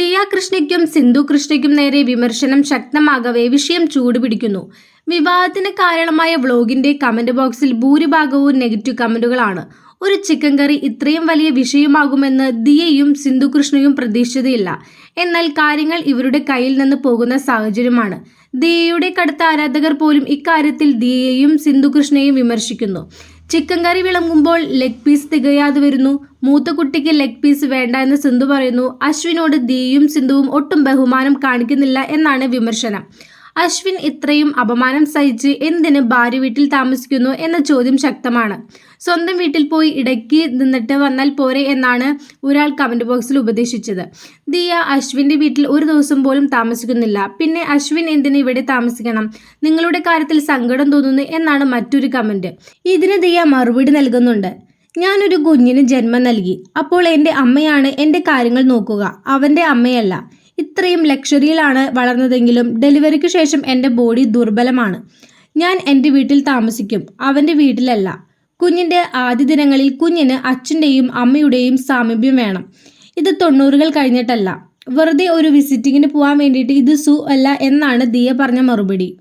ദിയ കൃഷ്ണയ്ക്കും സിന്ധു കൃഷ്ണയ്ക്കും നേരെ വിമർശനം ശക്തമാകവേ വിഷയം ചൂടുപിടിക്കുന്നു. വിവാഹത്തിന് കാരണമായ വ്ലോഗിന്റെ കമന്റ് ബോക്സിൽ ഭൂരിഭാഗവും നെഗറ്റീവ് കമന്റുകളാണ്. ഒരു ചിക്കൻ കറി ഇത്രയും വലിയ വിഷയമാകുമെന്ന് ദിയയും സിന്ധു കൃഷ്ണയും പ്രതീക്ഷിച്ചതയില്ല എന്നാൽ കാര്യങ്ങൾ ഇവരുടെ കയ്യിൽ നിന്ന് പോകുന്ന സാഹചര്യമാണ്. ദിയയുടെ കടുത്ത ആരാധകർ പോലും ഇക്കാര്യത്തിൽ ദിയയെയും സിന്ധു കൃഷ്ണയെയും വിമർശിക്കുന്നു. ചിക്കൻ കറി വിളമ്പുമ്പോൾ ലെഗ് പീസ് തികയാതെ വരുന്നു. മൂത്ത കുട്ടിക്ക് ലെഗ് പീസ് വേണ്ട എന്ന് സിന്ധു പറയുന്നു. അശ്വിനോട് ദീയും സിന്ധുവും ഒട്ടും ബഹുമാനം കാണിക്കുന്നില്ല എന്നാണ് വിമർശനം. അശ്വിൻ ഇത്രയും അപമാനം സഹിച്ച് എന്തിന് ഭാര്യ വീട്ടിൽ താമസിക്കുന്നു എന്ന ചോദ്യം ശക്തമാണ്. സ്വന്തം വീട്ടിൽ പോയി ഇടയ്ക്ക് നിന്നിട്ട് വന്നാൽ പോരെ എന്നാണ് ഒരാൾ കമന്റ് ബോക്സിൽ ഉപദേശിച്ചത്. ദിയ അശ്വിന്റെ വീട്ടിൽ ഒരു ദിവസം പോലും താമസിക്കുന്നില്ല. പിന്നെ അശ്വിൻ എന്തിന് ഇവിടെ താമസിക്കണം? നിങ്ങളുടെ കാര്യത്തിൽ സങ്കടം തോന്നുന്നു എന്നാണ് മറ്റൊരു കമന്റ് ഇതിന് ദിയ മറുപടി നൽകുന്നുണ്ട്. ഞാനൊരു കുഞ്ഞിന് ജന്മം നൽകി. അപ്പോൾ എന്റെ അമ്മയാണ് എന്റെ കാര്യങ്ങൾ നോക്കുക. അവന്റെ അമ്മയല്ല. ഇത്രയും ലക്ഷറിയിലാണ് വളർന്നതെങ്കിലും ഡെലിവറിക്ക് ശേഷം എന്റെ ബോഡി ദുർബലമാണ്. ഞാൻ എന്റെ വീട്ടിൽ താമസിക്കും. അവന്റെ വീട്ടിലല്ല. കുഞ്ഞിന്റെ ആദ്യ ദിനങ്ങളിൽ കുഞ്ഞിന് അച്ഛന്റെയും അമ്മയുടെയും സാമീപ്യം വേണം. ഇത് തൊണ്ണൂറുകൾ കഴിഞ്ഞിട്ടല്ല. വെറുതെ ഒരു വിസിറ്റിങ്ങിന് പോകാൻ വേണ്ടിയിട്ട് ഇത് സു അല്ല എന്നാണ് ദിയ പറഞ്ഞ മറുപടി.